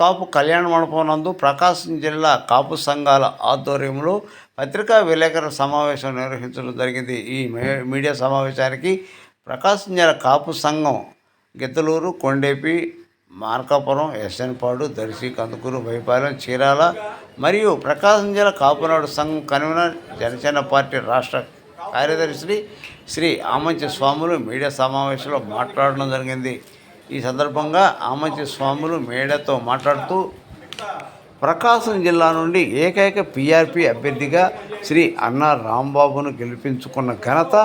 కాపు కళ్యాణ మండపం నందు ప్రకాశం జిల్లా కాపు సంఘాల ఆధ్వర్యంలో పత్రికా విలేకరుల సమావేశం నిర్వహించడం జరిగింది. ఈ మే- మీడియా సమావేశానికి ప్రకాశం జిల్లా కాపు సంఘం గిద్దలూరు కొండేపి మార్కాపురం ఎస్ఎన్పాడు దర్శి కందుకూరు వైపాలెం చీరాల మరియు ప్రకాశం జిల్లా కాపునాడు సంఘం కన్వీనర్ జనసేన పార్టీ రాష్ట్ర కార్యదర్శి శ్రీ ఆమంచి స్వాములు మీడియా సమావేశంలో మాట్లాడడం జరిగింది. ఈ సందర్భంగా ఆమంచి స్వాములు మేడతో మాట్లాడుతూ ప్రకాశం జిల్లా నుండి ఏకైక పిఆర్పి అభ్యర్థిగా శ్రీ అన్నా రాంబాబును గెలిపించుకున్న ఘనత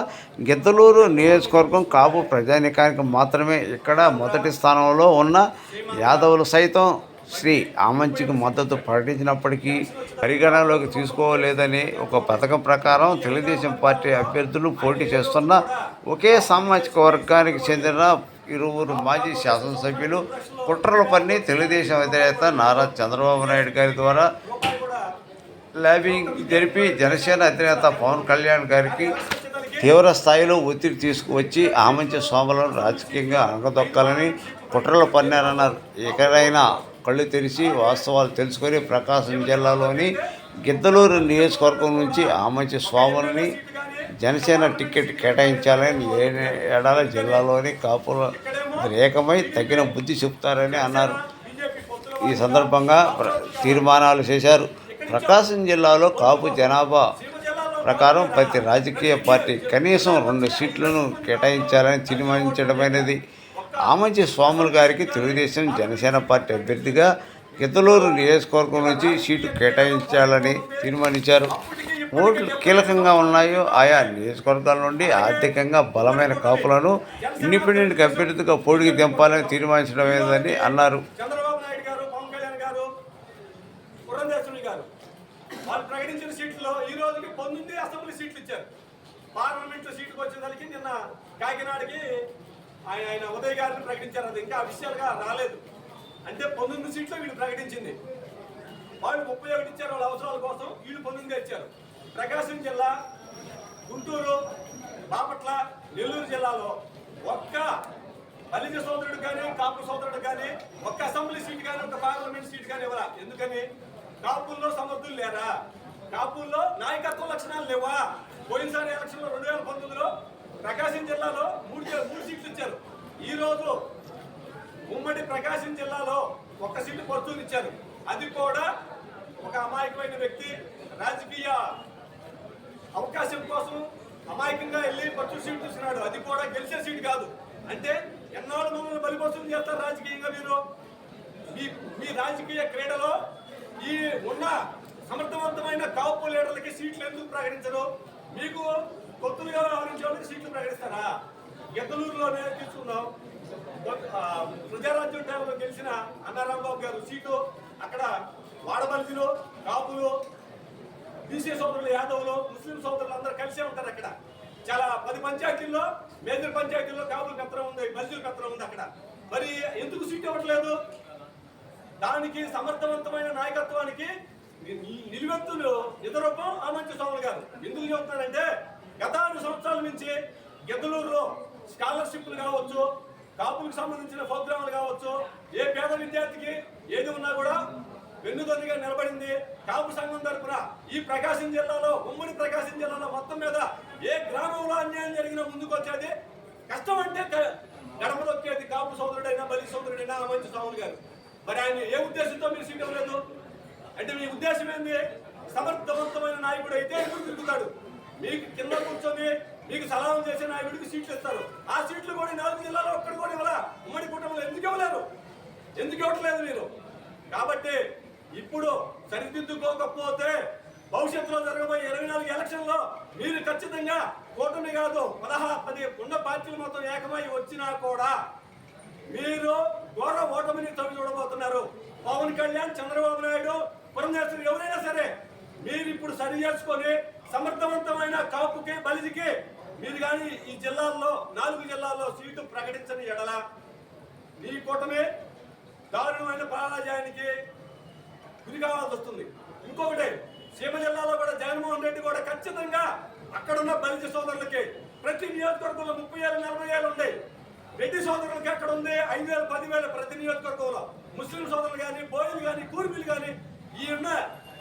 గిద్దలూరు నియోజకవర్గం కాపు ప్రజానికానికి మాత్రమే. ఇక్కడ మొదటి స్థానంలో ఉన్న యాదవులు సైతం శ్రీ ఆమంచికి మద్దతు ప్రకటించినప్పటికీ పరిగణనలోకి తీసుకోలేదని ఒక పథకం ప్రకారం తెలుగుదేశం పార్టీ అభ్యర్థులు పోటీ చేస్తున్న ఒకే సామాజిక వర్గానికి చెందిన ఇరువురు మాజీ శాసనసభ్యులు కుట్రల పన్ని తెలుగుదేశం అధినేత నారా చంద్రబాబు నాయుడు గారి ద్వారా ల్యాబింగ్ జరిపి జనసేన అధినేత పవన్ కళ్యాణ్ గారికి తీవ్ర స్థాయిలో ఒత్తిడి తీసుకువచ్చి ఆమంచి సోమలను రాజకీయంగా అణగదొక్కాలని కుట్రలు పన్నారన్నారు ఎక్కడైనా కళ్ళు తెరిచి వాస్తవాలు తెలుసుకొని ప్రకాశం జిల్లాలోని గిద్దలూరు నియోజకవర్గం నుంచి ఆమంచి స్వాములని జనసేన టికెట్ కేటాయించాలని ఏ ఏడాల జిల్లాలోని కాపుల ఏకమై తగిన బుద్ధి చెప్తారని అన్నారు. ఈ సందర్భంగా తీర్మానాలు చేశారు. ప్రకాశం జిల్లాలో కాపు జనాభా ప్రకారం ప్రతి రాజకీయ పార్టీ కనీసం రెండు సీట్లను కేటాయించాలని తీర్మానించడమైనది. ఆమంచి స్వాములు గారికి తెలుగుదేశం జనసేన పార్టీ అభ్యర్థిగా గిద్దలూరు నియోజకవర్గం నుంచి సీటు కేటాయించాలని తీర్మానించారు. ఓట్లు కీలకంగా ఉన్నాయో ఆయా నియోజకవర్గాల నుండి ఆర్థికంగా బలమైన కాపులను ఇండిపెండెంట్ అభ్యర్థిగా పోటీకి దింపాలని తీర్మానించడమేదని అన్నారు. వాళ్ళు ప్రకటించిన ఈ రోజుకి పంతొమ్మిది అసెంబ్లీ సీట్లు ఇచ్చారు. సీటుకు వచ్చేసరికి నిన్న కాకినాడకి ఆయన ఆయన ఉదయ్ గారిని ప్రకటించారు. అది ఇంకా అఫీషియల్గా రాలేదు. అంటే పంతొమ్మిది సీట్లు వీళ్ళు ప్రకటించింది. వాళ్ళు ముప్పై ఒకటి ఇచ్చారు వాళ్ళ అవసరాల కోసం వీళ్ళు పంతొమ్మిది ఇచ్చారు. ప్రకాశం జిల్లా గుంటూరు బాపట్ల నెల్లూరు జిల్లాలో ఒక్క బలిజ సోదరుడు కానీ కాపు సోదరుడు కానీ ఒక్క అసెంబ్లీ సీట్ కానీ ఒక పార్లమెంట్ సీట్ కానీ ఇవ్వరా ఎందుకని? కాపుల్లో సమర్థులు లేరా? కాపుల్లో నాయకత్వ లక్షణాలు లేవా? పోయినసారి ఎలక్షన్లో రెండు వేల పంతొమ్మిదిలో ప్రకాశం జిల్లాలో మూడు మూడు సీట్లు ఇచ్చారు. ఈ రోజు ఉమ్మడి ప్రకాశం జిల్లాలో ఒక్క సీటు పర్చూలు ఇచ్చారు అది కూడా ఒక అమాయకమైన వ్యక్తి రాజకీయ అవకాశం కోసం అమాయకంగా వెళ్ళి పచ్చు సీట్ చూసినాడు అది కూడా గెలిచే సీట్ కాదు. అంటే ఎన్నాళ్ళు మమ్మల్ని బలిపశులు చేస్తారు రాజకీయంగా మీరు? మీ మీ రాజకీయ క్రీడలో ఈ ఉన్న సమర్థవంతమైన కాపు లీడర్లకి సీట్లు ఎందుకు ప్రకటించరు? మీకు కొత్తలుగా వ్యవహరించే వాళ్ళకి సీట్లు ప్రకటిస్తారా? గెద్దలూరులోనే తీసుకున్నాం ప్రజారాజ్యం టైంలో గెలిచిన అన్నారాంబాబు గారు సీటు అక్కడ వాడబలిజిలో కాపులు బీసీ సోదరులు యాదవులు ముస్లిం సోదరులు అందరూ కలిసే ఉంటారు అక్కడ. చాలా పది పంచాయతీల్లో మేజర్ పంచాయతీల్లో కాపులు కత్తరం ఉంది బలిజీలు కత్తరం ఉంది అక్కడ. మరి ఎందుకు సీట్ ఇవ్వట్లేదు? దానికి సమర్థవంతమైన నాయకత్వానికి నిలువెత్తులు నిదరూపం ఆమంచి స్వాములు గారు. ఎందుకు చెబుతారంటే గత ఆరు సంవత్సరాల నుంచి గెద్దలూరులో స్కాలర్షిప్లు కావచ్చు కాపులకు సంబంధించిన ప్రోగ్రాములు కావచ్చు ఏ పేద విద్యార్థికి ఏది ఉన్నా కూడా వెన్నుదన్నుగా నిలబడింది కాపు సంఘం తరపున. ఈ ప్రకాశం జిల్లాలో ఉమ్మడి ప్రకాశం జిల్లాలో మొత్తం మీద ఏ గ్రామంలో అన్యాయం జరిగినా ముందుకు వచ్చేది కష్టం అంటే గడపదొక్కేది కాపు సోదరుడైనా బలి సోదరుడైనా మంచి స్వాములు గారు. మరి ఆయన ఏ ఉద్దేశంతో మీరు సీట్ లేదు అంటే మీ ఉద్దేశం ఏంది? సమర్థవంతమైన నాయకుడు అయితే ఎదురు తిరుగుతాడు? మీకు కింద కూర్చొని మీకు సలహం చేసే నాయకుడికి సీట్లు ఇస్తారు. ఆ సీట్లు కూడా నాలుగు జిల్లాలో ఒక్కడు కూడా ఇవ్వరా ఉమ్మడి కుటుంబంలో ఎందుకు ఇవ్వలేరు? ఎందుకు ఇవ్వట్లేదు మీరు? కాబట్టి ఇప్పుడు సరిదిద్దుకోకపోతే భవిష్యత్తులో జరగబోయే ఇరవై నాలుగు ఎలక్షన్లో మీరు ఖచ్చితంగా కూటమి కాదు పదహా పది ఉన్న పార్టీలు మొత్తం ఏకమై వచ్చినా కూడా మీరు ఘోర ఓటమిని తొలి చూడబోతున్నారు. పవన్ కళ్యాణ్ చంద్రబాబు నాయుడు పురంధేశ్వరి ఎవరైనా సరే మీరు ఇప్పుడు సరి చేసుకొని మీరు కానీ ఈ జిల్లాల్లో నాలుగు జిల్లాల్లో సీటు ప్రకటించని ఎడల నీ కూటమే దారుణమైన పరాజయానికి గురి కావాల్సి వస్తుంది. ఇంకొకటి సీమ జిల్లాలో కూడా జగన్మోహన్ రెడ్డి కూడా ఖచ్చితంగా అక్కడున్న బలిజ సోదరులకి ప్రతి నియోజకవర్గంలో ముప్పై ఏళ్ళు నలభై ఏళ్ళు ఉన్నాయి రెడ్డి సోదరులకి అక్కడ ఉంది? ఐదు వేలు పదివేల ప్రతి నియోజకవర్గంలో. ముస్లిం సోదరులు కానీ బోయిలు కానీ కూర్మిలు కానీ ఈ ఉన్న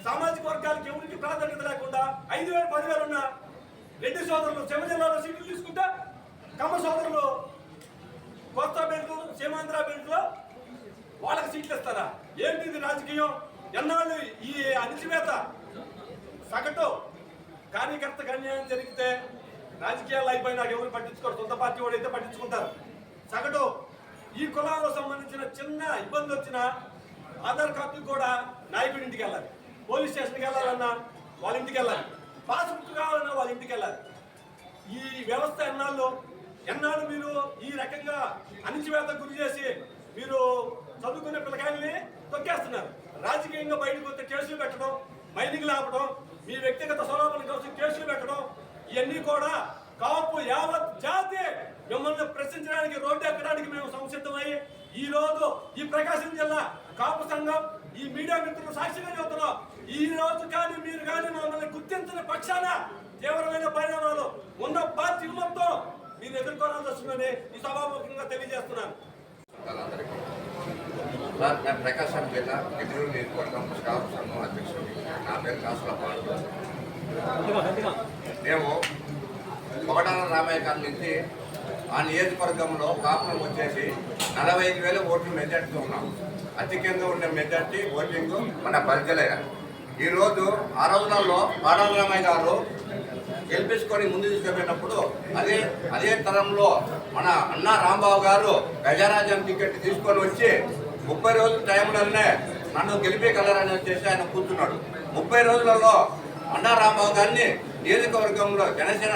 సామాజిక వర్గాలకు ఎవరికి ప్రాధాన్యత లేకుండా ఐదు వేలు పదివేలు ఉన్న రెడ్డి సోదరులు శివ జిల్లాలో సీట్లు తీసుకుంటే కమ్మ సోదరులు కోస్తా బెల్ట్ సీమాంధ్ర బెల్ట్ వాళ్ళకి సీట్లు ఇస్తారా? ఏంటి ఇది రాజకీయం? ఎన్నాళ్ళు ఈ అణిచివేత? సగటు. కార్యకర్త కన్యాయం జరిగితే రాజకీయాలు అయిపోయినాక ఎవరు పట్టించుకోరు? సొంత పార్టీ వాడు అయితే పట్టించుకుంటారు. సగటు. ఈ కులాలకు సంబంధించిన చిన్న ఇబ్బంది వచ్చిన ఆధార్ కార్డు కూడా నాయకుడి ఇంటికి వెళ్ళాలి. పోలీస్ స్టేషన్కి వెళ్ళాలన్నా వాళ్ళ ఇంటికి వెళ్ళాలి. పాస్బుక్ కావాలన్నా వాళ్ళ ఇంటికి వెళ్ళాలి. ఈ వ్యవస్థ ఎన్నాళ్ళు ఎన్నాళ్ళు మీరు ఈ రకంగా అణిచివేత గురి చేసి మీరు చదువుకునే పిల్లకాయల్ని తొక్కేస్తున్నారు. రాజకీయంగా బయటకు వస్తే కేసులు పెట్టడం మైనింగ్లు ఆపడం మీ వ్యక్తిగత స్వలాభం కోసం కేసులు పెట్టడం ఇవన్నీ కూడా కాపు యావత్ జాతి మిమ్మల్ని ప్రశ్నించడానికి రోడ్డు ఎక్కడానికి మేము సంసిద్ధమై ఈ రోజు ఈ ప్రకాశం జిల్లా కాపు సంఘం ఈ మీడియా మిత్రులు సాక్షిగా చెబుతున్నాం. ఈ రోజు కానీ మీరు కానీ మమ్మల్ని గుర్తించిన పక్షాన తీవ్రమైన పరిణామాలు ఉన్న పార్టీలు మొత్తం మీరు ఎదుర్కోవాల్సి వస్తుందని ఈ సభాముఖంగా తెలియజేస్తున్నాను. అందరికీ సార్ నేను ప్రకాశం జిల్లా ఎదురు నియోజకవర్గం స్కాఫ్ సంఘం అధ్యక్షుడు నా పేరు కాసులపాడు మేము ఒకటాల రామయ్య గారి నుంచి ఆ నియోజకవర్గంలో కాపురం వచ్చేసి నలభై ఐదు వేల ఓట్లు మెజార్టీతో ఉన్నాం. అత్యధికంగా ఉండే మెజార్టీ ఓటింగ్ మన పరిధిలో ఈరోజు ఆ రోజులలో పాడాల రామయ్య గారు గెలిపించుకొని ముందు తీసుకుపోయినప్పుడు అదే అదే తరంలో మన అన్న రాంబాబు గారు గజరాజ్యం టికెట్ తీసుకొని వచ్చి ముప్పై రోజుల టైంలోనే నన్ను గెలిపేయగలరని వచ్చేసి ఆయన కూర్చున్నాడు. ముప్పై రోజులలో అన్నా రాంబాబు గారిని నియోజకవర్గంలో జనసేన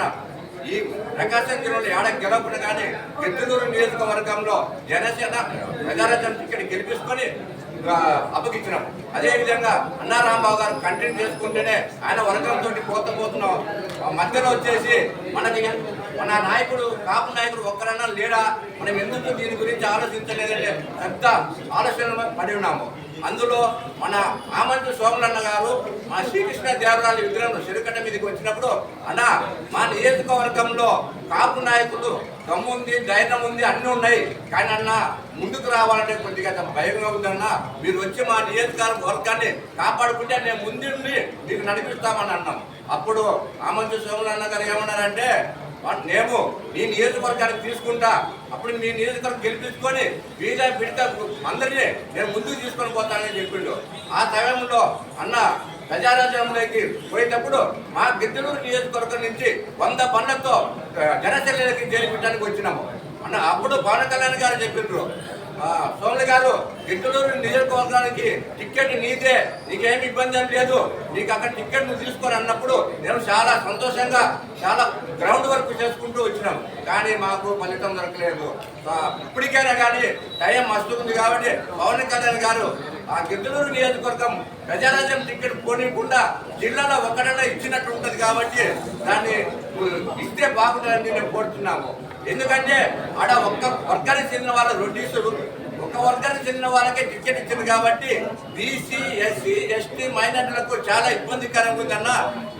ఈ ప్రకాశం జిల్లాలో ఏడ గెలవకుండా కానీ గిద్దలూరు నియోజకవర్గంలో జనసేన ప్రజారాజ్యం టికెట్ గెలిపించుకొని అప్పగించినాం. అదే విధంగా అన్నా గారు కంటిన్యూ చేసుకుంటేనే ఆయన వర్గంతో పోతపోతున్నాం మధ్యలో వచ్చేసి మనకి మన నాయకుడు కాపు నాయకుడు ఒక్కరన్నా లేడా? మనం ఎందుకు దీని గురించి ఆలోచించలేదంటే పెద్ద ఆలోచన పడి ఉన్నాము. అందులో మన ఆమంతు సోమలన్న గారు మా శ్రీకృష్ణ దేవరాజు విగ్రహం చెరుకట్ట మీదకి వచ్చినప్పుడు అన్న మా నియోజకవర్గంలో కాపు నాయకులు దమ్ము ఉంది ధైర్యం ఉంది అన్నీ ఉన్నాయి. కానీ అన్న ముందుకు రావాలంటే కొద్దిగా భయంగా ఉందన్న మీరు వచ్చి మా నియోజకవర్గ వర్గాన్ని కాపాడుకుంటే నేను ముందుండి మీకు నడిపిస్తామని అన్నాం. అప్పుడు ఆమంతు సోమలన్న గారు ఏమన్నారంటే నేను నీ నియోజకవర్గానికి తీసుకుంటా. అప్పుడు నీ నియోజకవర్గం గెలిపించుకొని వీధ పెడితే అందరినీ నేను ముందుకు తీసుకొని పోతానని చెప్పిండు. ఆ సమయంలో అన్న ప్రజారాజ్యంలోకి పోయేటప్పుడు మా గిద్దలూరు నియోజకవర్గం నుంచి వంద బండ్లతో జనసేనకి చేరిపించడానికి వచ్చినాము. అన్న అప్పుడు పవన్ కళ్యాణ్ గారు చెప్పిండ్రు సోమలి గారు గిట్టలూరు నియోజకవర్గానికి టికెట్ నీదే. నీకేమి ఇబ్బంది అని లేదు. నీకు అక్కడ టికెట్ నువ్వు తీసుకొని అన్నప్పుడు నేను చాలా సంతోషంగా చాలా గ్రౌండ్ వర్క్ చేసుకుంటూ వచ్చినాం. కానీ మాకు ఫలితం దొరకలేదు. ఇప్పటికైనా కానీ టైం మస్తు ఉంది కాబట్టి పవన్ కళ్యాణ్ గారు ఆ గిద్దలూరు నియోజకవర్గం ప్రజారాజ్యం టికెట్ పోనీకుండా జిల్లాలో ఒకటన్నా ఇచ్చినట్టు ఉంటుంది కాబట్టి దాన్ని ఇస్తే బాగుంటుందని నేను కోరుతున్నాము. ఎందుకంటే ఆడ ఒక్క వర్గానికి చెందిన వాళ్ళ రొడ్డీసులు ఒక వర్గానికి చెందిన వాళ్ళకే టికెట్ ఇచ్చింది కాబట్టి బీసీ ఎస్సీ ఎస్టీ మైనార్టీలకు చాలా ఇబ్బందికరంగా ఉందన్న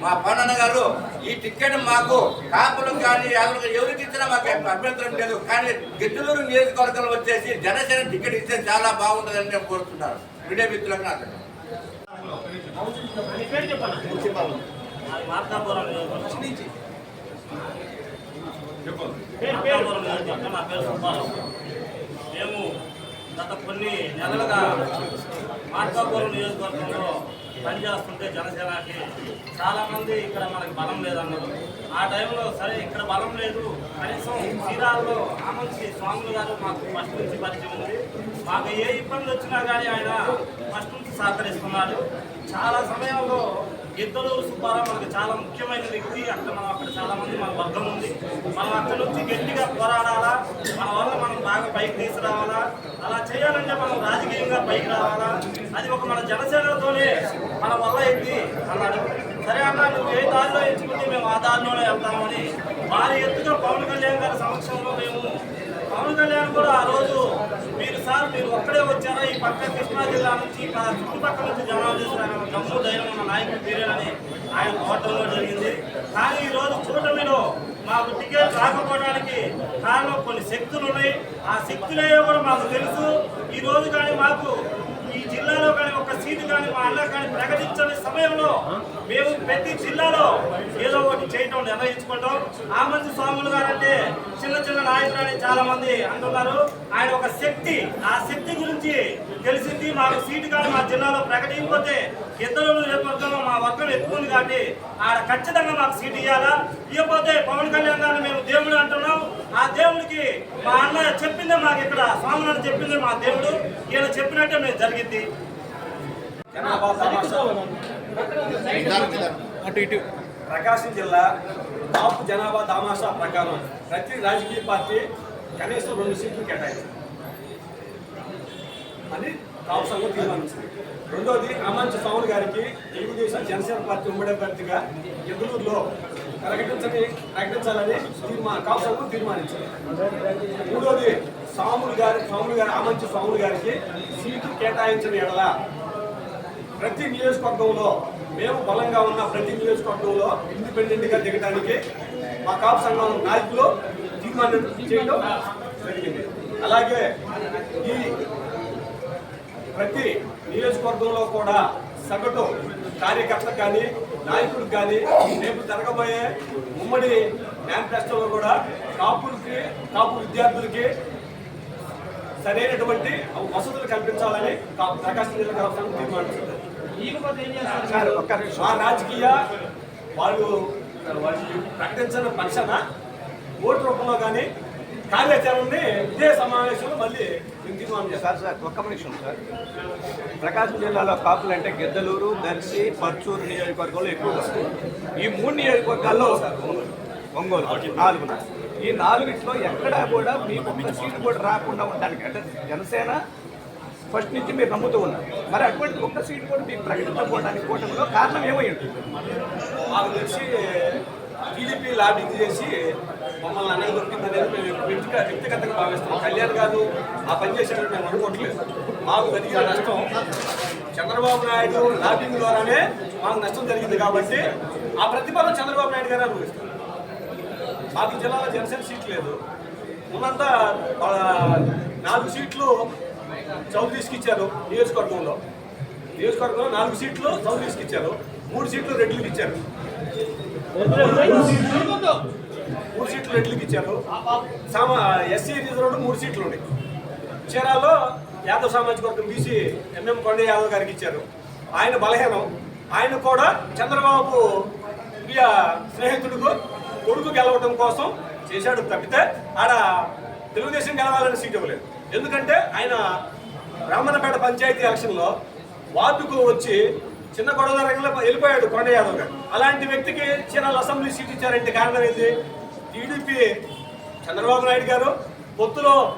మా పన్నన్న గారు ఈ టికెట్ మాకు కాపులకు కానీ ఎవరికి ఎవరికి ఇచ్చినా మాకు అభ్యంతరం లేదు. కానీ గిద్దలూరు నియోజకవర్గంలో వచ్చేసి జనసేన టికెట్ ఇస్తే చాలా బాగుంటుందని నేను కోరుతున్నాను. మీడియా మిత్రులకు నాకు మార్కాపురం నా పేరు సుబ్బారావు మేము గత కొన్ని నెలలుగా మార్కాపురం నియోజకవర్గంలో పనిచేస్తుంటే జనసేనకి చాలామంది ఇక్కడ మనకి బలం లేదన్నారు. ఆ టైంలో సరే ఇక్కడ బలం లేదు కనీసం చీరాల్లో ఆమంచి స్వాములు గారు మాకు ఫస్ట్ నుంచి పరిచయం ఉంది. మాకు ఏ ఇబ్బంది వచ్చినా కానీ ఆయన ఫస్ట్ నుంచి సహకరిస్తున్నాడు. చాలా సమయంలో గిద్దలూరు సుబ్బారావు మనకు చాలా ముఖ్యమైన వ్యక్తి. అక్కడ మనం అక్కడ చాలా మంది మన వర్గం ఉంది. మనం అక్కడ నుంచి గట్టిగా పోరాడాలా? మన వల్ల మనం బాగా పైకి తీసుకురావాలా? అలా చేయాలంటే మనం రాజకీయంగా పైకి రావాలా? అది ఒక మన జనసేనతోనే మన వల్ల అయింది అన్నాడు. సరే అన్న నువ్వు ఏ దారిలో ఎంచుకుంటే మేము ఆ దారిలోనే వెళ్తామని భారీ ఎత్తుగా పవన్ కళ్యాణ్ గారి సమక్షంలో మేము పవన్ కళ్యాణ్ కూడా ఆ రోజు మీరు సార్ మీరు ఒక్కడే వచ్చారా? ఈ పక్క కృష్ణా జిల్లా నుంచి చుట్టుపక్కల నుంచి జనాలు చేసిన దమ్ము ధైర్యం ఉన్న నాయకుడు తీరేనని ఆయన హోటల్లో జరిగింది. కానీ ఈ రోజు కూటమిలో మాకు టికెట్ రాకపోవడానికి కారణం కొన్ని శక్తులు ఉన్నాయి. ఆ శక్తులే కూడా మాకు తెలుసు. ఈ రోజు కానీ మాకు జిల్లాలో కానీ ఒక సీటు కానీ మా అన్న కానీ ప్రకటించని సమయంలో మేము ప్రతి జిల్లాలో ఏదో ఒకటి చేయటం నిర్ణయించుకుంటాం. ఆమంచి స్వాములు గారు అంటే చిన్న చిన్న నాయకులు అని చాలా మంది అంటున్నారు. ఆయన ఒక శక్తి. ఆ శక్తి గురించి తెలిసింది మాకు సీటు కానీ మా జిల్లాలో ప్రకటించకపోతే ఇద్దరు వర్గంలో మా వర్గం ఎక్కువ ఉంది కాబట్టి ఆడ ఖచ్చితంగా మాకు సీటు ఇవ్వాలా ఇవ్వకపోతే పవన్ కళ్యాణ్ గారిని మేము దేవుడు అంటున్నాం. ఆ దేవుడికి మా అన్న చెప్పిందే మాకు ఇక్కడ స్వామి చెప్పిందే మా దేవుడు. ఈయన చెప్పినట్టే మేము జరిగింది. ప్రకాశం జిల్లా కాపు జనాభా తమాషా ప్రకారం ప్రతి రాజకీయ పార్టీ కనీసం రెండు సీట్లు కేటాయించాలి. అని కాపు సంఘం తీర్మానించింది. రెండోది అమంచ స్వామి గారికి తెలుగుదేశం జనసేన పార్టీ ఉమ్మడి అభ్యర్థిగా ఎదురులో ప్రకటించని ప్రకటించాలని తీర్మా కాపు సంఘం తీర్మానించింది. మూడోది స్వాములు గారి సాములు గారి ఆమంచి సాములు గారికి సీటు కేటాయించిన ఎడల ప్రతి నియోజకవర్గంలో మేము బలంగా ఉన్న ప్రతి నియోజకవర్గంలో ఇండిపెండెంట్గా దిగడానికి మా కాపు సంఘం నాయకులు తీర్మానం చేయడం జరిగింది. అలాగే ఈ ప్రతి నియోజకవర్గంలో కూడా సగటు కార్యకర్తకు కానీ నాయకుడికి కానీ రేపు జరగబోయే ఉమ్మడి మేనిఫెస్టోలో కూడా కాపులకి కాపు విద్యార్థులకి సరైనటువంటి వసతులు కల్పించాలని ప్రకాశం జిల్లా ఒక్క నిమిషం. మా రాజకీయ వాళ్ళు వాళ్ళు ప్రకటించిన పక్షాన ఓటు రూపంలో కానీ కార్యాచరణని ఇదే సమావేశంలో మళ్ళీ సార్ సార్ ఒక్క నిమిషం సార్. ప్రకాశం జిల్లాలో కాపులు అంటే గిద్దలూరు దర్శి పర్చూరు నియోజకవర్గంలో ఎక్కువ వస్తాయి ఈ మూడు నియోజకవర్గాల్లో ఒంగోలు నాలుగున ఈ నాలుగిట్లో ఎక్కడా కూడా మీకు సీటు కూడా రాకుండా ఉండడానికి అంటే జనసేన ఫస్ట్ నుంచి మీరు నమ్ముతూ ఉన్నారు. మరి అటువంటి ఒక్క సీటు కూడా మీకు ప్రకటించకపోవడానికి కూటమిలో కారణం ఏమై ఉంటుంది? మాకు తెలిసి టీడీపీ లాబింగ్ చేసి మమ్మల్ని అనగొట్టిందనేది మేము వ్యక్తిగత వ్యక్తిగతంగా భావిస్తాం కళ్యాణ్ గారు ఆ పని చేసేటట్టు మేము అనుకోవట్లేదు. మాకు జరిగిన నష్టం చంద్రబాబు నాయుడు లాబింగ్ ద్వారానే మాకు నష్టం జరిగింది కాబట్టి ఆ ప్రతిఫలం చంద్రబాబు నాయుడు గారు అనుభవిస్తారు. మాకు జిల్లాలో జనసేన సీట్ లేదు. ఉన్నంత నాలుగు సీట్లు చౌదరీస్కి ఇచ్చారు నియోజకవర్గంలో. నియోజకవర్గంలో నాలుగు సీట్లు చౌదరీస్కి ఇచ్చారు మూడు సీట్లు రెడ్లకు ఇచ్చారు. మూడు సీట్లు రెడ్లకు ఇచ్చారు? సామా ఎస్సీ రిజర్వ్డ్ మూడు సీట్లు ఉన్నాయి. చీరాలో యాదవ్ సామాజిక వర్గం బీసీ ఎంఎం కొండ యాదవ్ గారికి ఇచ్చారు. ఆయన బలహీనం. ఆయన కూడా చంద్రబాబు ప్రియ స్నేహితుడికి కొడుకు గెలవడం కోసం చేశాడు తప్పితే ఆడ తెలుగుదేశం గెలవాలని సీట్ ఇవ్వలేదు. ఎందుకంటే ఆయన బ్రాహ్మణపేట పంచాయతీ ఎలక్షన్లో వార్డుకు వచ్చి చిన్న గొడవల రంగంలో వెళ్ళిపోయాడు కొండ యాదవ్ గారు. అలాంటి వ్యక్తికి చీరాల అసెంబ్లీ సీట్ ఇచ్చారంటే కారణం ఏంటి? టీడీపీ చంద్రబాబు నాయుడు గారు పొత్తులో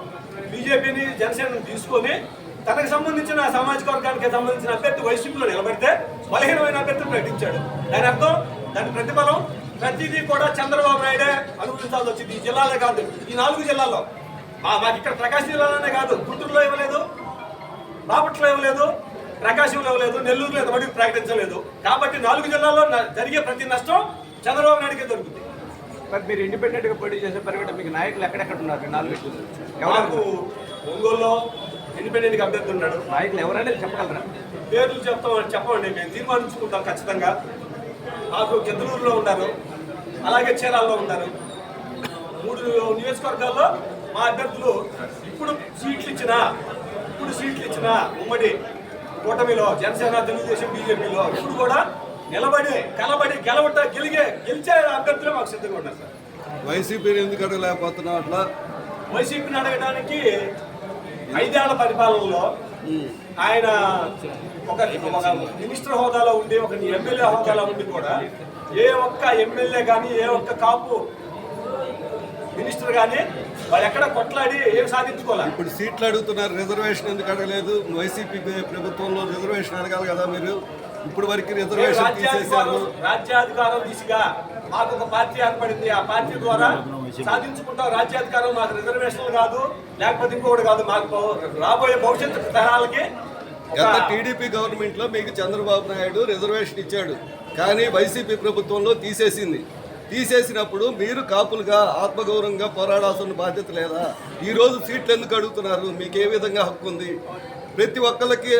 బీజేపీని జనసేనను తీసుకొని తనకు సంబంధించిన సామాజిక వర్గానికి సంబంధించిన అభ్యర్థి వైసీపీలో నిలబడితే బలహీనమైన అభ్యర్థిని ప్రకటించాడు. దాని అర్థం దాని ప్రతిఫలం ప్రతిదీ కూడా చంద్రబాబు నాయుడే అనుభవించాల్సి వచ్చింది. ఈ జిల్లాలో కాదు ఈ నాలుగు జిల్లాల్లో. మా- మాకు ఇక్కడ ప్రకాశం జిల్లాలోనే కాదు గుంటూరులో ఇవ్వలేదు బాపట్లో ఇవ్వలేదు ప్రకాశంలో ఇవ్వలేదు నెల్లూరులో ఇంతవరకు ప్రకటించలేదు. కాబట్టి నాలుగు జిల్లాల్లో జరిగే ప్రతి నష్టం చంద్రబాబు నాయుడుకే దొరుకుతుంది. మరి మీరు ఇండిపెండెంట్గా పోటీ చేసే పరిగణ మీకు నాయకులు ఎక్కడెక్కడ ఉన్నారు? నాలుగు ఎవరు ఒంగోలులో ఇండిపెండెంట్ అభ్యర్థి ఉన్నాడు. నాయకులు ఎవరనేది చెప్పగలరా? పేర్లు చెప్తాం చెప్పండి మేము తీర్మానించుకుంటాం ఖచ్చితంగా. మాకు గిద్దలూరులో ఉన్నారు. అలాగే చీరాల్లో ఉన్నారు. మూడు నియోజకవర్గాల్లో మా అభ్యర్థులు ఇప్పుడు సీట్లు ఇచ్చిన ఇప్పుడు సీట్లు ఇచ్చిన ఉమ్మడి కూటమిలో జనసేన తెలుగుదేశం బీజేపీలో ఇప్పుడు కూడా నిలబడి కలబడి గెలవట గెలిగే గెలిచే అభ్యర్థులు మాకు సిద్ధంగా ఉన్నారు సార్. వైసీపీని ఎందుకు అడగలేకపోతున్నావు అట్లా? వైసీపీని అడగడానికి ఐదేళ్ళ పరిపాలనలో ఆయన ఒక ఒక మినిస్టర్ హోదాలో ఉండి ఒక ఎమ్మెల్యే హోదాలో ఉండి కూడా ఏ ఒక్క ఎమ్మెల్యే కానీ ఏ ఒక్క కాపు మినిస్టర్ కానీ వాళ్ళు ఎక్కడ కొట్లాడి ఏం సాధించుకోవాలి ఇప్పుడు సీట్లు అడుగుతున్నారు రిజర్వేషన్ ఎందుకు అడగలేదు? వైసీపీ ప్రభుత్వంలో రిజర్వేషన్ అడగాలి కదా మీరు? ఇప్పుడు వరకు రిజర్వేషన్ తీసేశారు. రాజ్యాధికారం దిశగా మాకు ఒక పార్టీ ఏర్పడింది. ఆ పార్టీ ద్వారా సాధించుకుంటాం. రాజ్యాధికారం మాకు రిజర్వేషన్లు కాదు లేకపోతే ఇంకొకటి కాదు. మాకు రాబోయే భవిష్యత్తు తరాలకి గత టీడీపీ గవర్నమెంట్లో మీకు చంద్రబాబు నాయుడు రిజర్వేషన్ ఇచ్చాడు. కానీ వైసీపీ ప్రభుత్వంలో తీసేసింది. తీసేసినప్పుడు మీరు కాపులుగా ఆత్మగౌరవంగా పోరాడాల్సిన బాధ్యత లేదా? ఈ రోజు సీట్లు ఎందుకు అడుగుతున్నారు? మీకు ఏ విధంగా హక్కు ఉంది. ప్రతి ఒక్కరికి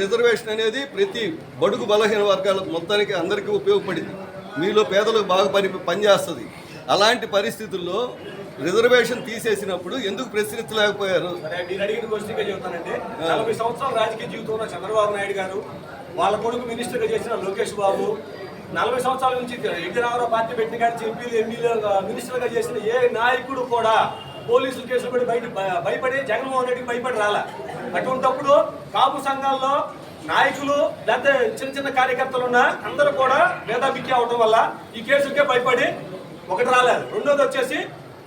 రిజర్వేషన్ అనేది ప్రతి బడుగు బలహీన వర్గాల మొత్తానికి అందరికీ ఉపయోగపడింది. మీలో పేదలకు బాగా పని పనిచేస్తుంది. అలాంటి పరిస్థితుల్లో రిజర్వేషన్ తీసేసినప్పుడు ఎందుకు ప్రశ్నించలేకపోయారు? సంవత్సరాల రాజకీయ జీవితంలో చంద్రబాబు నాయుడు గారు వాళ్ళ కొడుకు మినిస్టర్గా చేసిన లోకేష్ బాబు నలభై సంవత్సరాల నుంచి ఎన్టీ రామారావు పార్టీ పెట్టిన కానీ ఎంపీలు ఎమ్మెల్యే మినిస్టర్గా చేసిన ఏ నాయకుడు కూడా పోలీసులు కేసులు పడి బయట భయపడి జగన్మోహన్ రెడ్డికి భయపడి రాల. అటువంటప్పుడు కాపు సంఘాల్లో నాయకులు లేకపోతే చిన్న చిన్న కార్యకర్తలు ఉన్న అందరూ కూడా మేధావిక్కి అవడం వల్ల ఈ కేసులకే భయపడి ఒకటి రాలేదు. రెండోది వచ్చేసి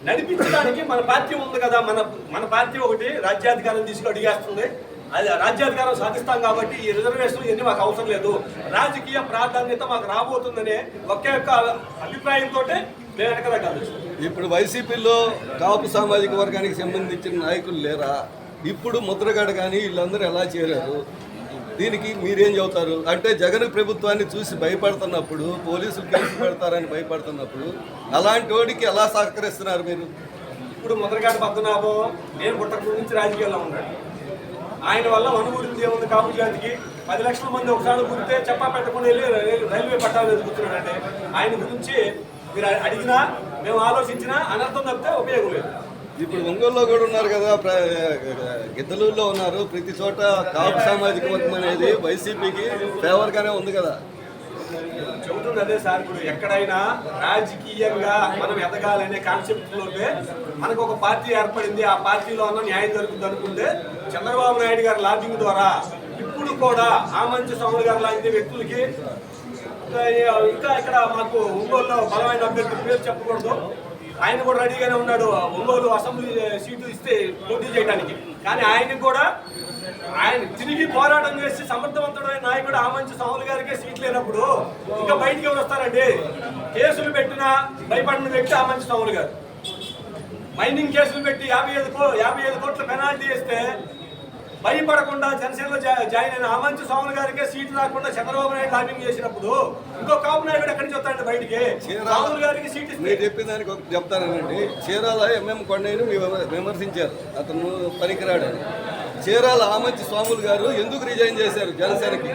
నడిపించడానికి మన పార్టీ ఉంది కదా మన మన పార్టీ ఒకటి రాజ్యాధికారం తీసుకు అడిగేస్తుంది. అది రాజ్యాధికారం సాధిస్తాం కాబట్టి ఈ రిజర్వేషన్ ఇవన్నీ మాకు అవసరం లేదు. రాజకీయ ప్రాధాన్యత మాకు రాబోతుందనే ఒకే ఒక్క అభిప్రాయంతో మేము ఇప్పుడు వైసీపీలో కాపు సామాజిక వర్గానికి సంబంధించిన నాయకులు లేరా? ఇప్పుడు ముద్రగడ కానీ వీళ్ళందరూ ఎలా చేరారు? దీనికి మీరేం చెబుతారు? అంటే జగన్ ప్రభుత్వాన్ని చూసి భయపడుతున్నప్పుడు పోలీసులు కేసు పెడతారని భయపడుతున్నప్పుడు అలాంటి వాడికి ఎలా సహకరిస్తున్నారు మీరు? ఇప్పుడు మొదలగాడు పద్మనాభం నేను పుట్టక నుంచి రాజకీయాల్లో ఉన్నాడు ఆయన వల్ల అనుభూతి ఏముంది? కాపు జాతికి పది లక్షల మంది ఒకసారి గురితే చెప్పా పెట్టకుండా వెళ్ళి రైల్వే పట్టాలు ఎదుగుతున్నాడంటే ఆయన గురించి మీరు అడిగినా మేము ఆలోచించినా అనర్థం తప్పితే ఉపయోగం లేదు. ఇప్పుడు ఒంగోలులో కూడా ఉన్నారు కదా ప్ర- గిద్దలూరులో ఉన్నారు. ప్రతి చోట కాపు సామాజిక వర్గం అనేది వైసీపీకి ఫేవర్గానే ఉంది కదా. చెబుతుంది అదే సార్ ఇప్పుడు ఎక్కడైనా రాజకీయంగా మనం ఎదగాలనే కాన్సెప్ట్ లోపే మనకు ఒక పార్టీ ఏర్పడింది. ఆ పార్టీలో ఉన్న న్యాయం జరుగుతుంది అనుకుంటే చంద్రబాబు నాయుడు గారి లాజింగ్ ద్వారా ఇప్పుడు కూడా ఆ మంచి స్వామి గారు లాంటి వ్యక్తులకి ఇంకా ఇంకా ఇక్కడ మాకు ఒంగోలులో బలమైన అభ్యర్థి పేరు చెప్పకూడదు. ఆయన కూడా రెడీగానే ఉన్నాడు. ఒంగోలు అసెంబ్లీ సీటు ఇస్తే పోటీ చేయడానికి. కానీ ఆయనకు కూడా ఆయన తిరిగి పోరాటం చేసి సమర్థవంతుడైన నాయకుడు ఆమంచి స్వాములు గారికే సీట్ లేనప్పుడు ఇంకా బయటికి ఎవరు వస్తారండి? కేసులు పెట్టినా భయపడిన వ్యక్తి ఆమంచి స్వాములు గారు. మైనింగ్ కేసులు పెట్టి యాభై ఐదు కో యాభై ఐదు కోట్ల పెనాల్టీ వేస్తే భయపడకుండా జనసేనలో జాయిన్ అయిన ఆమంచి స్వాములు గారికే సీట్ రాకుండా చంద్రబాబు నాయుడు లాబింగ్ చేసినప్పుడు ఇంకో కాపు నాయుడు ఎక్కడి నుంచి వస్తాడండి బయటికి? స్వాములు గారికి సీట్ ఇస్తే మీరు చెప్పిన దానికి ఒకటి చెప్తానండి చీరాల ఎంఎం కొండయ్యను విమ- విమర్శించారు. అతను పనికిరాడని చీరాల ఆమంచి స్వాములు గారు ఎందుకు రిజైన్ చేశారు జనసేనకి?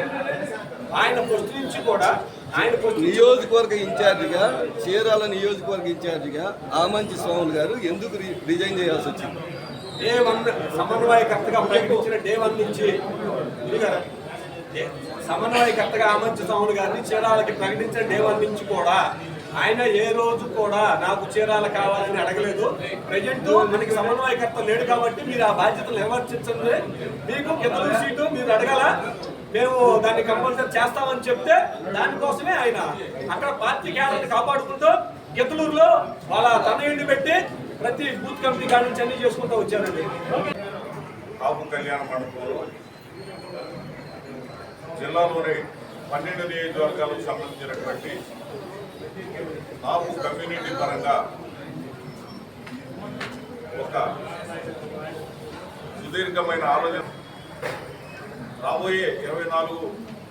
ఆయన పోస్ట్ నుంచి కూడా ఆయన నియోజకవర్గ ఇన్ఛార్జిగా చీరాల నియోజకవర్గ ఇన్ఛార్జిగా ఆమంచి స్వాములు గారు ఎందుకు రిజైన్ చేయాల్సి వచ్చింది? డే వన్ సమన్వయకర్తగా ప్రకటించిన డే వన్ నుంచి సమన్వయకర్తగా ఆమంచి స్వాములు గారిని చీరాలకి ప్రకటించిన డే వన్ నుంచి కూడా ఆయన ఏ రోజు కూడా నాకు చీరాల కావాలని అడగలేదు. ప్రజెంట్ మనకి సమన్వయకర్త లేడు కాబట్టి మీరు ఆ బాధ్యతలు నిర్వర్తించండి. మీకు కింద సీటు మీరు అడగల. మేము దాన్ని కంపల్సరీ చేస్తామని చెప్తే దానికోసమే ఆయన అక్కడ పార్టీ క్యాడర్ని కాపాడుకుంటూ గిద్దలూరులో వాళ్ళ తనయుడిని పెట్టి ప్రతి బూత్ కమిటీ కాడి నుంచి అన్ని చేసుకుంటూ వచ్చారండి. కాపు కళ్యాణ మండపంలో జిల్లాలోని పన్నెండు నియోజకవర్గాలకు సంబంధించినటువంటి కాపు కమ్యూనిటీ పరంగా ఒక సుదీర్ఘమైన ఆలోచన. రాబోయే ఇరవై నాలుగు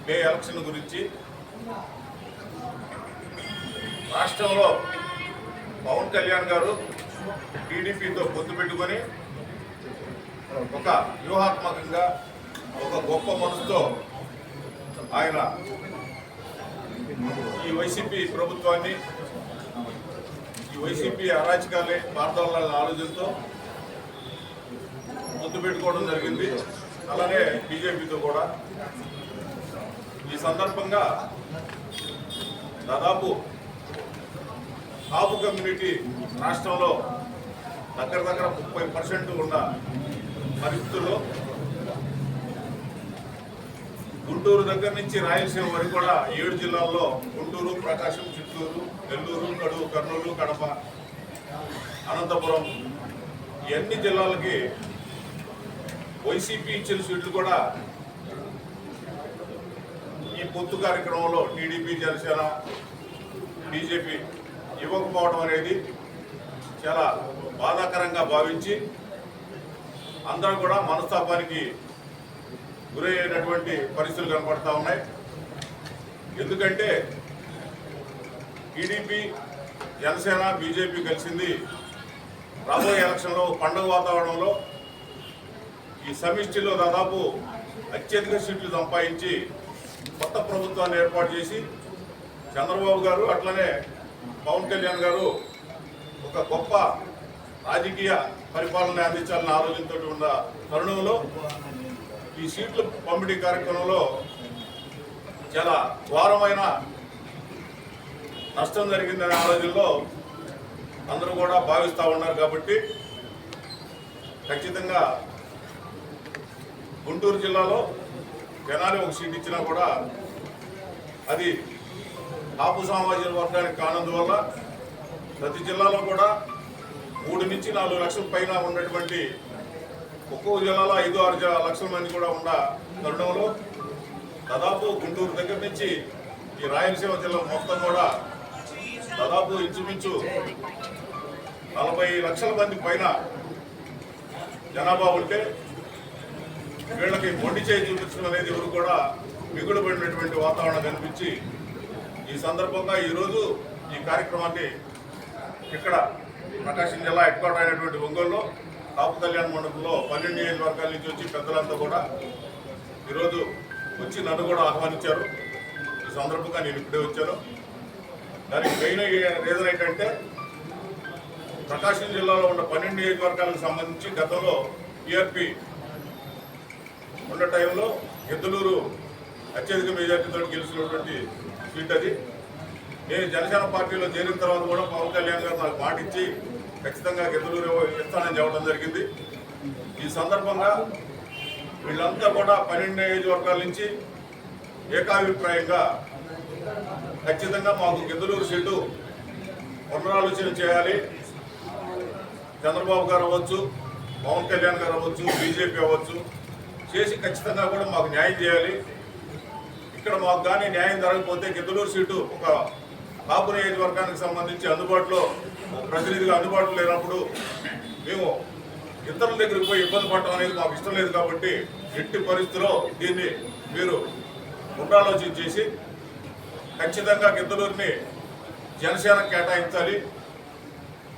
మే ఎలక్షన్ గురించి రాష్ట్రంలో పవన్ కళ్యాణ్ గారు టీడీపీతో పొత్తు పెట్టుకొని ఒక వ్యూహాత్మకంగా ఒక గొప్ప మనసుతో ఆయన ఈ వైసీపీ ప్రభుత్వాన్ని ఈ వైసీపీ అరాచకాలే వార్తల ఆలోచనతో ముద్దు పెట్టుకోవడం జరిగింది. అలానే బీజేపీతో కూడా. ఈ సందర్భంగా దాదాపు కాపు కమ్యూనిటీ రాష్ట్రంలో దగ్గర దగ్గర ముప్పై పర్సెంట్ ఉన్న పరిస్థితుల్లో గుంటూరు దగ్గర నుంచి రాయలసీమ వరకు కూడా ఏడు జిల్లాల్లో గుంటూరు ప్రకాశం చిత్తూరు నెల్లూరు కడువు కర్నూలు కడప అనంతపురం ఎన్ని జిల్లాలకి వైసీపీ ఇచ్చిన సీట్లు కూడా ఈ పొత్తు కార్యక్రమంలో టీడీపీ జనసేన బీజేపీ ఇవ్వకపోవడం అనేది చాలా బాధాకరంగా భావించి అందరూ కూడా మనస్తాపానికి గురయ్యేటటువంటి పరిస్థితులు కనపడతా ఉన్నాయి. ఎందుకంటే టీడీపీ జనసేన బీజేపీ కలిసింది రాబోయే ఎలక్షన్లో పండుగ వాతావరణంలో ఈ సమిష్టిలో దాదాపు అత్యధిక సీట్లు సంపాదించి కొత్త ప్రభుత్వాన్ని ఏర్పాటు చేసి చంద్రబాబు గారు అట్లనే పవన్ కళ్యాణ్ గారు ఒక గొప్ప రాజకీయ పరిపాలన అందించాలన్న ఆలోచనతో ఉన్న తరుణంలో ఈ సీట్ల పంపిణీ కార్యక్రమంలో చాలా ఘోరమైన నష్టం జరిగిందనే ఆలోచనలో అందరూ కూడా భావిస్తూ ఉన్నారు కాబట్టి ఖచ్చితంగా గుంటూరు జిల్లాలో జనాలు ఒక సీట్ ఇచ్చినా కూడా అది కాపు సామాజిక వర్గానికి కానందువల్ల ప్రతి జిల్లాలో కూడా మూడు నుంచి నాలుగు లక్షల పైన ఉన్నటువంటి ఒక్కో జిల్లాలో ఐదు ఆరు లక్షల మంది కూడా ఉన్న తరుణంలో. దాదాపు గుంటూరు దగ్గర నుంచి ఈ రాయలసీమ జిల్లా మొత్తం కూడా దాదాపు ఇంచుమించు నలభై లక్షల మంది పైన జనాభా ఉంటే వీళ్ళకి మొండి చేయి చూపించడం అనేది ఎవరు కూడా మిగుడుపడినటువంటి వాతావరణం కనిపించి ఈ సందర్భంగా ఈరోజు ఈ కార్యక్రమాన్ని ఇక్కడ ప్రకాశం జిల్లా హెడ్ క్వార్టర్ అయినటువంటి ఒంగోలులో కాపు కళ్యాణ మండపంలో పన్నెండు నియోజకవర్గాల నుంచి వచ్చి పెద్దలంతా కూడా ఈరోజు వచ్చి నన్ను కూడా ఆహ్వానించారు. ఈ సందర్భంగా నేను ఇప్పుడే వచ్చాను. దానికి మెయిన్ రీజన్ ఏంటంటే ప్రకాశం జిల్లాలో ఉన్న పన్నెండు నియోజకవర్గాలకు సంబంధించి గతంలో టీఆర్పీ ఉన్న టైంలో ఎద్దులూరు అత్యధిక మెజార్టీతో గెలిచినటువంటి సీట్ అది. నేను జనసేన పార్టీలో చేరిన తర్వాత కూడా పవన్ కళ్యాణ్ గారు నాకు మాటిచ్చి ఖచ్చితంగా ఎద్దులూరు ఇస్తానని చెప్పడం జరిగింది. ఈ సందర్భంగా వీళ్ళంతా కూడా పన్నెండు నియోజకవర్గాల నుంచి ఏకాభిప్రాయంగా ఖచ్చితంగా మాకు గిద్దలూరు సీటు పునరాలోచన చేయాలి. చంద్రబాబు గారు అవ్వచ్చు పవన్ కళ్యాణ్ గారు అవ్వచ్చు బీజేపీ అవ్వచ్చు చేసి ఖచ్చితంగా కూడా మాకు న్యాయం చేయాలి. ఇక్కడ మాకు కానీ న్యాయం జరగకపోతే గిద్దలూరు సీటు ఒక కాపు నియోజకవర్గానికి సంబంధించి అందుబాటులో ప్రతినిధిగా అందుబాటులో లేనప్పుడు మేము ఇతరుల దగ్గరికి పోయి ఇబ్బంది పడటం అనేది మాకు ఇష్టం లేదు కాబట్టి ఎట్టి పరిస్థితిలో దీన్ని మీరు పునరాలోచన చేసి ఖచ్చితంగా గిద్దలూరిని జనసేన కేటాయించాలి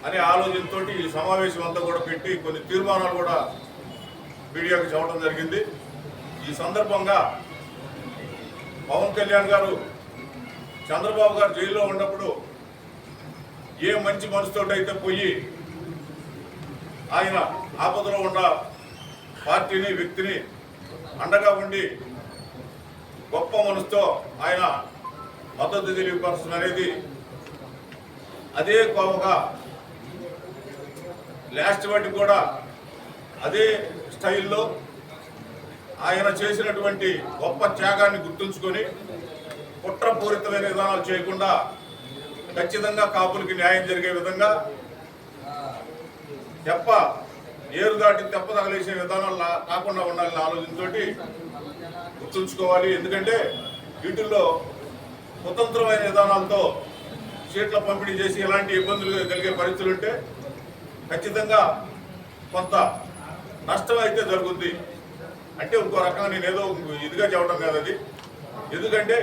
అనే ఆలోచనతో ఈ సమావేశం అంతా కూడా పెట్టి కొన్ని తీర్మానాలు కూడా మీడియాకు చెప్పడం జరిగింది. ఈ సందర్భంగా పవన్ కళ్యాణ్ గారు చంద్రబాబు గారు జైల్లో ఉన్నప్పుడు ఏ మంచి మనసుతోటైతే పోయి ఆయన ఆపదలో ఉన్న పార్టీని వ్యక్తిని అండగా ఉండి గొప్ప మనసుతో ఆయన మద్దతు తెలియపరుస్తుంది అనేది అదే కోవగా లాస్ట్ వాటికి కూడా అదే స్టైల్లో ఆయన చేసినటువంటి గొప్ప త్యాగాన్ని గుర్తుంచుకొని కుట్రపూరితమైన విధానాలు చేయకుండా ఖచ్చితంగా కాపులకి న్యాయం జరిగే విధంగా తెప్ప ఏరు దాటి తెప్ప తగలేసే విధానాలు కాకుండా ఉండాలని ఆలోచనతోటి గుర్తుంచుకోవాలి. ఎందుకంటే వీటిల్లో స్వతంత్రమైన విధానాలతో సీట్ల పంపిణీ చేసి ఎలాంటి ఇబ్బందులు కలిగే పరిస్థితులు ఉంటే ఖచ్చితంగా కొంత నష్టం అయితే జరుగుద్ది. అంటే ఇంకో రకంగా నేను ఏదో ఇదిగా చెప్పడం కాదు అది. ఎందుకంటే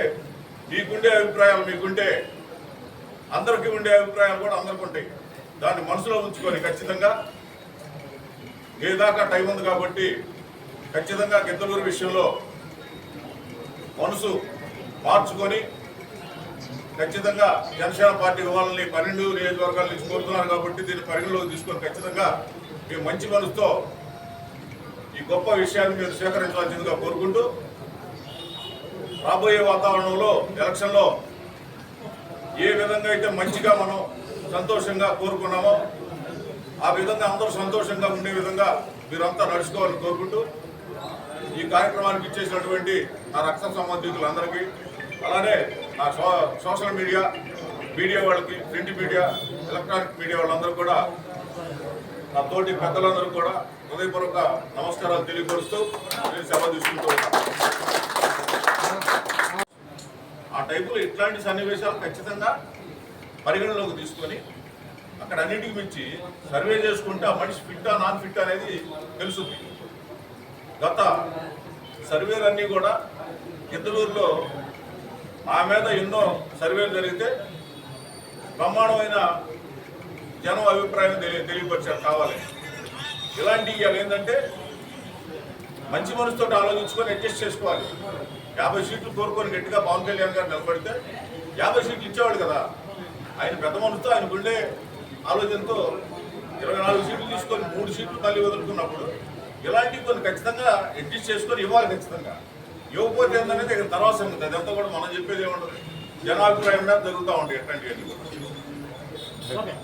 మీకుండే అభిప్రాయాలు మీకుంటే అందరికీ ఉండే అభిప్రాయాలు కూడా అందరికీ ఉంటాయి. దాన్ని మనసులో ఉంచుకొని ఖచ్చితంగా ఏ దాకా టైం ఉంది కాబట్టి ఖచ్చితంగా గిద్దలూరు విషయంలో మనసు మార్చుకొని ఖచ్చితంగా జనసేన పార్టీ వాళ్ళని పన్నెండు నియోజకవర్గాల నుంచి కోరుతున్నారు కాబట్టి దీన్ని పరిగణలోకి తీసుకొని ఖచ్చితంగా మీ మంచి మనసుతో ఈ గొప్ప విషయాన్ని మీరు స్వీకరించాల్సిందిగా కోరుకుంటూ రాబోయే వాతావరణంలో ఎలక్షన్లో ఏ విధంగా అయితే మంచిగా మనం సంతోషంగా కోరుకున్నామో ఆ విధంగా అందరూ సంతోషంగా ఉండే విధంగా మీరంతా నడుచుకోవాలని కోరుకుంటూ ఈ కార్యక్రమానికి ఇచ్చేసినటువంటి నా రక్త సంబంధికులందరికీ అలానే నా సో సోషల్ మీడియా మీడియా వాళ్ళకి ప్రింట్ మీడియా ఎలక్ట్రానిక్ మీడియా వాళ్ళందరూ కూడా నా తోటి పెద్దలందరూ కూడా హృదయపూర్వక నమస్కారాలు తెలియపరుస్తూ నేను సెలవు తీసుకుంటూ ఆ టైపులో ఇట్లాంటి సన్నివేశాలు ఖచ్చితంగా పరిగణలోకి తీసుకొని అక్కడ అన్నిటికి మించి సర్వే చేసుకుంటే ఆ మనిషి ఫిట్టా నాన్ ఫిట్ అనేది తెలుస్తుంది. గత సర్వేలన్నీ కూడా గిద్దలూరులో ఆ మీద ఎన్నో సర్వేలు జరిగితే బ్రహ్మాండమైన జనం అభిప్రాయం తెలియ తెలియపరిచారు కావాలి. ఇలాంటి ఇవాళ ఏంటంటే మంచి మనసుతో ఆలోచించుకొని అడ్జస్ట్ చేసుకోవాలి. యాభై సీట్లు కోరుకొని గట్టిగా పవన్ కళ్యాణ్ గారు నిలబడితే యాభై సీట్లు ఇచ్చేవాడు కదా. ఆయన పెద్ద మనసుతో ఆయన గుండె ఆలోచనతో ఇరవై నాలుగు సీట్లు తీసుకొని మూడు సీట్లు మళ్ళీ వదులుకున్నప్పుడు ఇలాంటివి కొన్ని ఖచ్చితంగా అడ్జస్ట్ చేసుకొని ఇవ్వాలి ఖచ్చితంగా. ఇవ్వకపోతే ఏంటనేది ఇక్కడ తర్వాత సంగతి. అదంతా కూడా మనం చెప్పేది ఏముండదు. జనాభిప్రాయం మీద జరుగుతూ ఉంటాయి ఎట్లాంటివన్నీ కూడా.